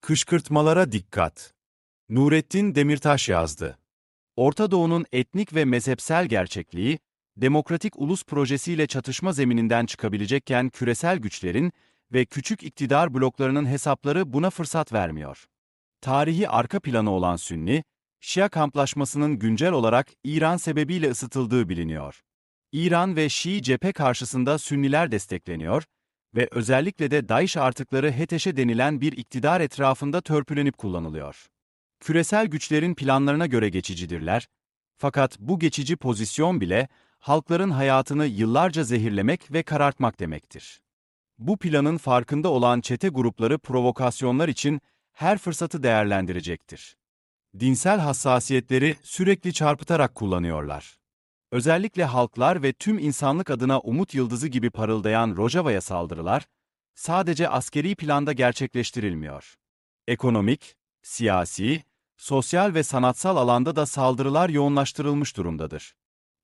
Kışkırtmalara dikkat. Nurettin Demirtaş yazdı. Orta Doğu'nun etnik ve mezhepsel gerçekliği, demokratik ulus projesiyle çatışma zemininden çıkabilecekken küresel güçlerin ve küçük iktidar bloklarının hesapları buna fırsat vermiyor. Tarihi arka planı olan Sünni, Şia kamplaşmasının güncel olarak İran sebebiyle ısıtıldığı biliniyor. İran ve Şii cephe karşısında Sünniler destekleniyor ve özellikle de Daesh artıkları HETEŞ'e denilen bir iktidar etrafında törpülenip kullanılıyor. Küresel güçlerin planlarına göre geçicidirler, fakat bu geçici pozisyon bile halkların hayatını yıllarca zehirlemek ve karartmak demektir. Bu planın farkında olan çete grupları provokasyonlar için her fırsatı değerlendirecektir. Dinsel hassasiyetleri sürekli çarpıtarak kullanıyorlar. Özellikle halklar ve tüm insanlık adına umut yıldızı gibi parıldayan Rojava'ya saldırılar, sadece askeri planda gerçekleştirilmiyor. Ekonomik, siyasi, sosyal ve sanatsal alanda da saldırılar yoğunlaştırılmış durumdadır.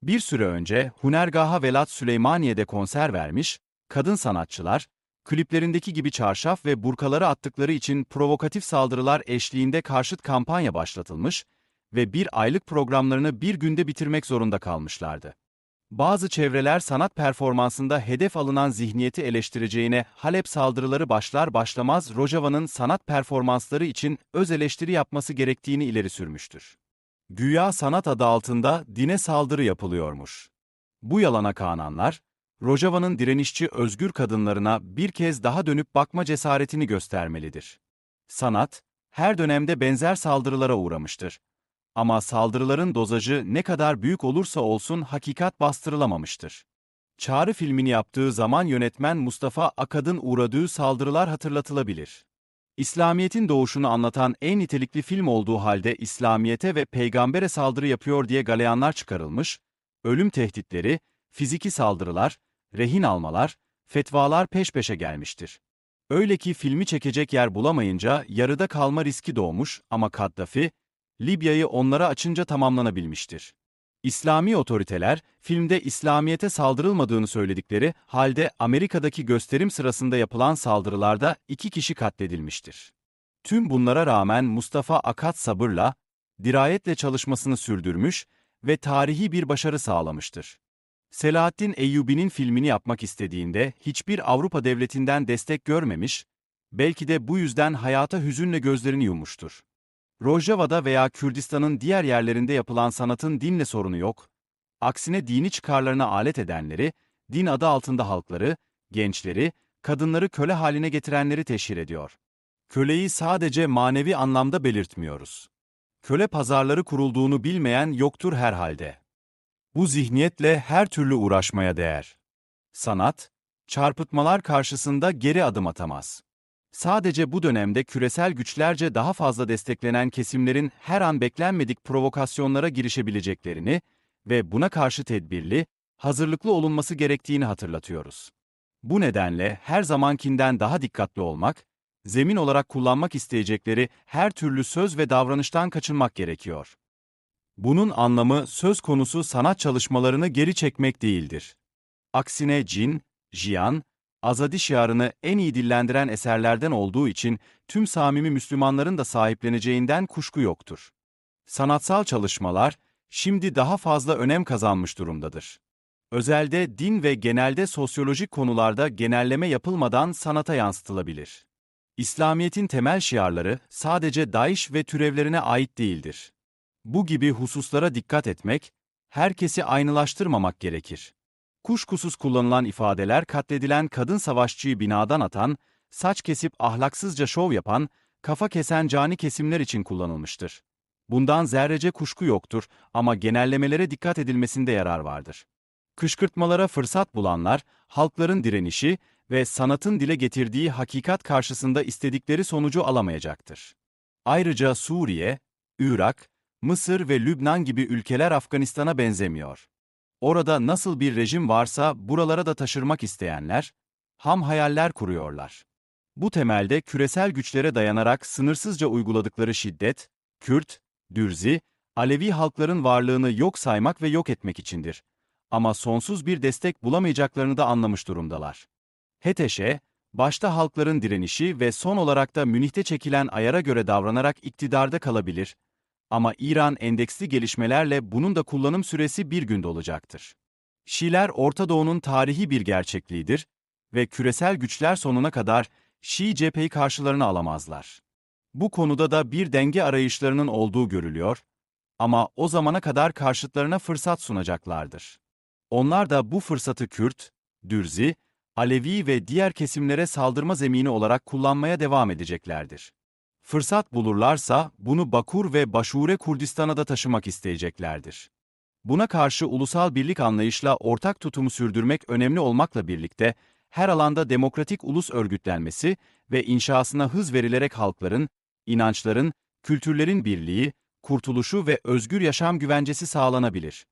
Bir süre önce Hunergaha Velat Süleymaniye'de konser vermiş, kadın sanatçılar, kliplerindeki gibi çarşaf ve burkaları attıkları için provokatif saldırılar eşliğinde karşıt kampanya başlatılmış ve bir aylık programlarını bir günde bitirmek zorunda kalmışlardı. Bazı çevreler sanat performansında hedef alınan zihniyeti eleştireceğine Halep saldırıları başlar başlamaz Rojava'nın sanat performansları için öz eleştiri yapması gerektiğini ileri sürmüştür. Güya sanat adı altında dine saldırı yapılıyormuş. Bu yalana kananlar, Rojava'nın direnişçi özgür kadınlarına bir kez daha dönüp bakma cesaretini göstermelidir. Sanat, her dönemde benzer saldırılara uğramıştır. Ama saldırıların dozajı ne kadar büyük olursa olsun hakikat bastırılamamıştır. Çağrı filmini yaptığı zaman yönetmen Mustafa Akad'ın uğradığı saldırılar hatırlatılabilir. İslamiyet'in doğuşunu anlatan en nitelikli film olduğu halde İslamiyet'e ve peygambere saldırı yapıyor diye galeyanlar çıkarılmış, ölüm tehditleri, fiziki saldırılar, rehin almalar, fetvalar peş peşe gelmiştir. Öyle ki filmi çekecek yer bulamayınca yarıda kalma riski doğmuş ama Kaddafi, Libya'yı onlara açınca tamamlanabilmiştir. İslami otoriteler, filmde İslamiyet'e saldırılmadığını söyledikleri halde Amerika'daki gösterim sırasında yapılan saldırılarda iki kişi katledilmiştir. Tüm bunlara rağmen Mustafa Akat sabırla, dirayetle çalışmasını sürdürmüş ve tarihi bir başarı sağlamıştır. Selahaddin Eyyubi'nin filmini yapmak istediğinde hiçbir Avrupa devletinden destek görmemiş, belki de bu yüzden hayata hüzünle gözlerini yummuştur. Rojava'da veya Kürdistan'ın diğer yerlerinde yapılan sanatın dinle sorunu yok. Aksine dini çıkarlarına alet edenleri, din adı altında halkları, gençleri, kadınları köle haline getirenleri teşhir ediyor. Köleyi sadece manevi anlamda belirtmiyoruz. Köle pazarları kurulduğunu bilmeyen yoktur herhalde. Bu zihniyetle her türlü uğraşmaya değer. Sanat, çarpıtmalar karşısında geri adım atamaz. Sadece bu dönemde küresel güçlerce daha fazla desteklenen kesimlerin her an beklenmedik provokasyonlara girişebileceklerini ve buna karşı tedbirli, hazırlıklı olunması gerektiğini hatırlatıyoruz. Bu nedenle her zamankinden daha dikkatli olmak, zemin olarak kullanmak isteyecekleri her türlü söz ve davranıştan kaçınmak gerekiyor. Bunun anlamı söz konusu sanat çalışmalarını geri çekmek değildir. Aksine cin, jiyan, azadi şiarını en iyi dillendiren eserlerden olduğu için tüm samimi Müslümanların da sahipleneceğinden kuşku yoktur. Sanatsal çalışmalar, şimdi daha fazla önem kazanmış durumdadır. Özelde din ve genelde sosyolojik konularda genelleme yapılmadan sanata yansıtılabilir. İslamiyet'in temel şiarları sadece Daesh ve türevlerine ait değildir. Bu gibi hususlara dikkat etmek, herkesi aynılaştırmamak gerekir. Kuşkusuz kullanılan ifadeler katledilen kadın savaşçıyı binadan atan, saç kesip ahlaksızca şov yapan, kafa kesen cani kesimler için kullanılmıştır. Bundan zerrece kuşku yoktur ama genellemelere dikkat edilmesinde yarar vardır. Kışkırtmalara fırsat bulanlar, halkların direnişi ve sanatın dile getirdiği hakikat karşısında istedikleri sonucu alamayacaktır. Ayrıca Suriye, Irak, Mısır ve Lübnan gibi ülkeler Afganistan'a benzemiyor. Orada nasıl bir rejim varsa buralara da taşırmak isteyenler, ham hayaller kuruyorlar. Bu temelde küresel güçlere dayanarak sınırsızca uyguladıkları şiddet, Kürt, Dürzi, Alevi halkların varlığını yok saymak ve yok etmek içindir. Ama sonsuz bir destek bulamayacaklarını da anlamış durumdalar. HETEŞ'e, başta halkların direnişi ve son olarak da Münih'te çekilen ayara göre davranarak iktidarda kalabilir. Ama İran endeksli gelişmelerle bunun da kullanım süresi bir günde olacaktır. Şiiler Orta Doğu'nun tarihi bir gerçekliğidir ve küresel güçler sonuna kadar Şii cepheyi karşılarına alamazlar. Bu konuda da bir denge arayışlarının olduğu görülüyor ama o zamana kadar karşıtlarına fırsat sunacaklardır. Onlar da bu fırsatı Kürt, Dürzi, Alevi ve diğer kesimlere saldırma zemini olarak kullanmaya devam edeceklerdir. Fırsat bulurlarsa bunu Bakur ve Başure Kurdistan'a da taşımak isteyeceklerdir. Buna karşı ulusal birlik anlayışla ortak tutumu sürdürmek önemli olmakla birlikte, her alanda demokratik ulus örgütlenmesi ve inşasına hız verilerek halkların, inançların, kültürlerin birliği, kurtuluşu ve özgür yaşam güvencesi sağlanabilir.